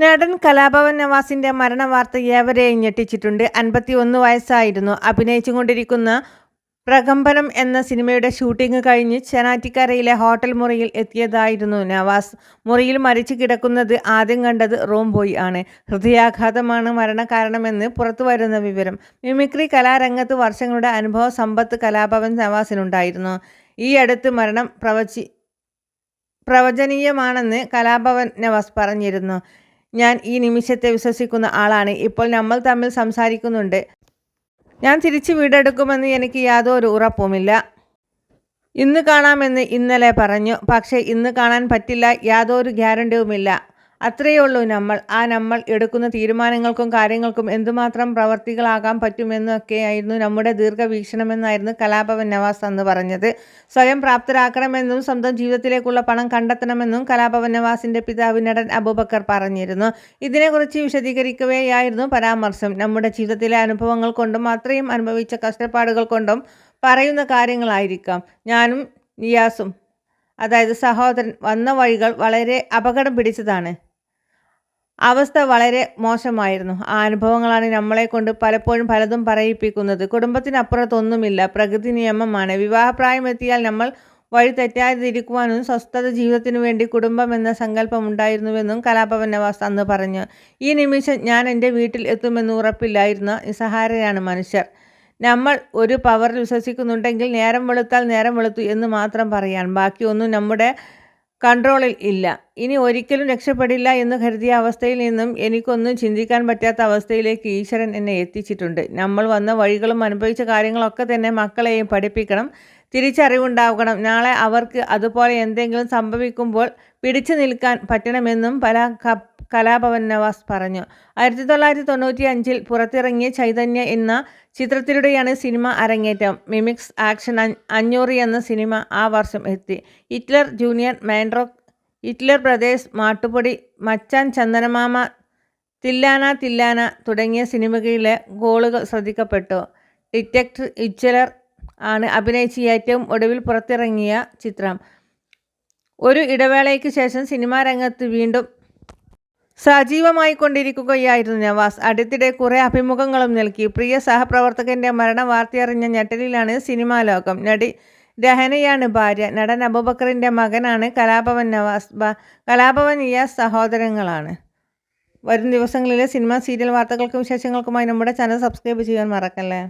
നടൻ കലാഭവൻ നവാസിന്റെ മരണവാർത്ത ഏവരെയും ഞെട്ടിച്ചിട്ടുണ്ട്. അൻപത്തി ഒന്ന് വയസ്സായിരുന്നു. അഭിനയിച്ചുകൊണ്ടിരിക്കുന്ന പ്രകമ്പനം എന്ന സിനിമയുടെ ഷൂട്ടിംഗ് കഴിഞ്ഞ് ചെനാറ്റിക്കരയിലെ ഹോട്ടൽ മുറിയിൽ എത്തിയതായിരുന്നു നവാസ്. മുറിയിൽ മരിച്ചു കിടക്കുന്നത് ആദ്യം കണ്ടത് റൂം ബോയ് ആണ്. ഹൃദയാഘാതമാണ് മരണകാരണമെന്ന് പുറത്തു വരുന്ന വിവരം. മിമിക്രി കലാരംഗത്ത് വർഷങ്ങളുടെ അനുഭവ സമ്പത്ത് കലാഭവൻ നവാസിനുണ്ടായിരുന്നു. ഈ അടുത്ത് മരണം പ്രവചി പ്രവചനീയമാണെന്ന് കലാഭവൻ നവാസ് പറഞ്ഞിരുന്നു. ഞാൻ ഈ നിമിഷത്തെ വിശ്വസിക്കുന്ന ആളാണ്. ഇപ്പോൾ നമ്മൾ തമ്മിൽ സംസാരിക്കുന്നുണ്ട്. ഞാൻ തിരിച്ച് വീടെടുക്കുമെന്ന് എനിക്ക് യാതൊരു ഉറപ്പുമില്ല. ഇന്ന് കാണാമെന്ന് ഇന്നലെ പറഞ്ഞു. പക്ഷേ ഇന്ന് കാണാൻ പറ്റില്ല. യാതൊരു ഗ്യാരണ്ടിയുമില്ല. അത്രയേ ഉള്ളൂ നമ്മൾ ആ നമ്മൾ എടുക്കുന്ന തീരുമാനങ്ങൾക്കും കാര്യങ്ങൾക്കും എന്തുമാത്രം പ്രവർത്തികളാകാൻ പറ്റുമെന്നൊക്കെയായിരുന്നു നമ്മുടെ ദീർഘവീക്ഷണമെന്നായിരുന്നു കലാഭവൻ നവാസ് അന്ന് പറഞ്ഞത്. സ്വയം പ്രാപ്തരാക്കണമെന്നും സ്വന്തം ജീവിതത്തിലേക്കുള്ള പണം കണ്ടെത്തണമെന്നും കലാഭവൻ നവാസിന്റെ പിതാവ് നടൻ അബൂബക്കർ പറഞ്ഞിരുന്നു. ഇതിനെക്കുറിച്ച് വിശദീകരിക്കുകയായിരുന്നു പരാമർശം. നമ്മുടെ ജീവിതത്തിലെ അനുഭവങ്ങൾ കൊണ്ടും അത്രയും അനുഭവിച്ച കഷ്ടപ്പാടുകൾ കൊണ്ടും പറയുന്ന കാര്യങ്ങളായിരിക്കാം. ഞാനും നിയാസും അതായത് സഹോദരൻ വന്ന വഴികൾ വളരെ അപകടം പിടിച്ചതാണ്. അവസ്ഥ വളരെ മോശമായിരുന്നു. ആ അനുഭവങ്ങളാണ് നമ്മളെ കൊണ്ട് പലപ്പോഴും പലതും പറയിപ്പിക്കുന്നത്. കുടുംബത്തിനപ്പുറത്തൊന്നുമില്ല. പ്രകൃതി നിയമമാണ്. വിവാഹപ്രായമെത്തിയാൽ നമ്മൾ വഴി തെറ്റാതിരിക്കുവാനും സ്വസ്ഥത ജീവിതത്തിനു വേണ്ടി കുടുംബം എന്ന സങ്കല്പം ഉണ്ടായിരുന്നുവെന്നും കലാഭവൻ നവാസ് അന്ന് പറഞ്ഞു. ഈ നിമിഷം ഞാൻ എന്റെ വീട്ടിൽ എത്തുമെന്ന് ഉറപ്പില്ലായിരുന്ന നിസ്സഹാരരാണ് മനുഷ്യർ. നമ്മൾ ഒരു പവറിൽ വിശ്വസിക്കുന്നുണ്ടെങ്കിൽ നേരം വെളുത്താൽ നേരം വെളുത്തു എന്ന് മാത്രം പറയാൻ. ബാക്കിയൊന്നും നമ്മുടെ കൺട്രോളിൽ ഇല്ല. ഇനി ഒരിക്കലും രക്ഷപ്പെടില്ല എന്ന് കരുതിയ അവസ്ഥയിൽ നിന്നും എനിക്കൊന്നും ചിന്തിക്കാൻ പറ്റാത്ത അവസ്ഥയിലേക്ക് ഈശ്വരൻ എന്നെ എത്തിച്ചിട്ടുണ്ട്. നമ്മൾ വന്ന വഴികളും അനുഭവിച്ച കാര്യങ്ങളൊക്കെ തന്നെ മക്കളെയും പഠിപ്പിക്കണം. തിരിച്ചറിവുണ്ടാകണം. നാളെ അവർക്ക് അതുപോലെ എന്തെങ്കിലും സംഭവിക്കുമ്പോൾ പിടിച്ചു നിൽക്കാൻ പറ്റണമെന്നും പല കലാഭവൻ നവാസ് പറഞ്ഞു. ആയിരത്തി തൊള്ളായിരത്തി തൊണ്ണൂറ്റി അഞ്ചിൽ പുറത്തിറങ്ങിയ ചൈതന്യ എന്ന ചിത്രത്തിലൂടെയാണ് സിനിമ അരങ്ങേറ്റം. മിമിക്സ് ആക്ഷൻ അഞ്ഞൂറ് എന്ന സിനിമ ആ വർഷം എത്തി. Hitler junior mandrake Hitler brothers Mattupetti Machan Chandamama Thillana തില്ലാന തുടങ്ങിയ സിനിമകളിലെ ഗോളുകൾ ശ്രദ്ധിക്കപ്പെട്ടു. ഡിറ്റക്ടർ ഇച്ചലർ ആണ് അഭിനയിച്ച് ഏറ്റവും ഒടുവിൽ പുറത്തിറങ്ങിയ ചിത്രം. ഒരു ഇടവേളയ്ക്ക് ശേഷം സിനിമാ രംഗത്ത് വീണ്ടും സജീവമായി കൊണ്ടിരിക്കുകയായിരുന്നു നവാസ്. അടുത്തിടെ കുറേ അഭിമുഖങ്ങളും നൽകി. പ്രിയ സഹപ്രവർത്തകന്റെ മരണ വാർത്തയറിഞ്ഞ ഞെട്ടലിലാണ് സിനിമാ ലോകം. നടി രഹനയാണ് ഭാര്യ. നടൻ അബുബക്കറിന്റെ മകനാണ് കലാഭവൻ നവാസ്. കലാഭവൻ ഇയ സഹോദരങ്ങളാണ്. വരും ദിവസങ്ങളിലെ സിനിമ സീരിയൽ വാർത്തകൾക്കും വിശേഷങ്ങൾക്കുമായി നമ്മുടെ ചാനൽ സബ്സ്ക്രൈബ് ചെയ്യാൻ മറക്കല്ലേ?